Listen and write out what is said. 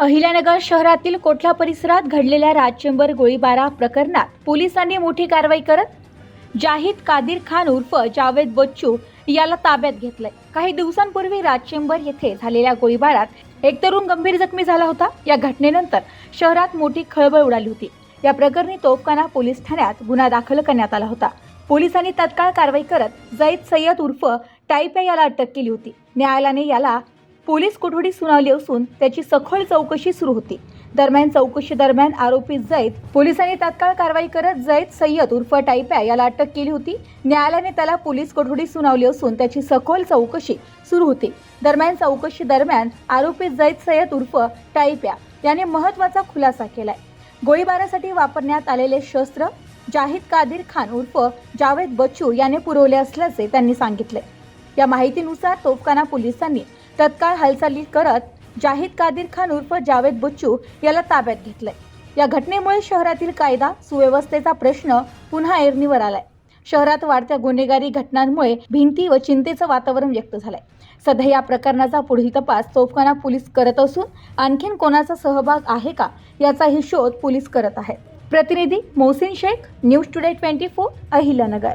अहिल्यानगर शहरातील कोठला परिसरात घडलेल्या राजचेंबर गोळीबारा प्रकरणात पोलिसांनी मोठी कारवाई करत जाहीद कादिर खान उर्फ जावेद बच्चू याला ताब्यात घेतलंय. काही दिवसांपूर्वी राजचेंबर येथे झालेल्या गोळीबारात एक तरुण गंभीर जखमी झाला होता. या घटनेनंतर शहरात मोठी खळबळ उडाली होती. या प्रकरणी तोफखाना पोलीस ठाण्यात गुन्हा दाखल करण्यात आला होता. पोलिसांनी तत्काळ कारवाई करत जैद सय्यद उर्फ टायपे याला अटक केली होती. न्यायालयाने याला पोलीस कोठडी सुनावली असून त्याची सखोल चौकशी सुरू होती. दरम्यान चौकशी दरम्यान आरोपी जैद पोलिसांनी तात्काळ कारवाई करत जैद सय्यद उर्फ टायप्या याला अटक केली होती. न्यायालयाने त्याला पोलीस कोठडी सुनावली असून त्याची सखोल चौकशी सुरू होती. दरम्यान चौकशी दरम्यान आरोपी जैद सय्यद उर्फ टायप्या याने महत्त्वाचा खुलासा केलाय. गोळीबारासाठी वापरण्यात आलेले शस्त्र जाहीद कादिर खान उर्फ जावेद बच्चू याने पुरवले असल्याचे त्यांनी सांगितले. या माहितीनुसार तोफखाना पोलिसांनी तत्काळ हालचाली करत जाहीद कादिर खान उर्फ जावेद बुच्चू याला ताब्यात घेतलंय. या घटनेमुळे शहरातील कायदा सुव्यवस्थेचा प्रश्न पुन्हा ऐरणीवर आलाय. शहरात वाढत्या गुन्हेगारी घटनांमुळे भिंती व चिंतेचं वातावरण व्यक्त झालंय. सध्या या प्रकरणाचा पुढील तपास तोफखाना पोलीस करत असून आणखीन कोणाचा सहभाग आहे का याचाही शोध पोलीस करत आहेत. प्रतिनिधी Mohsin Shaikh news today twenty four Ahilyanagar.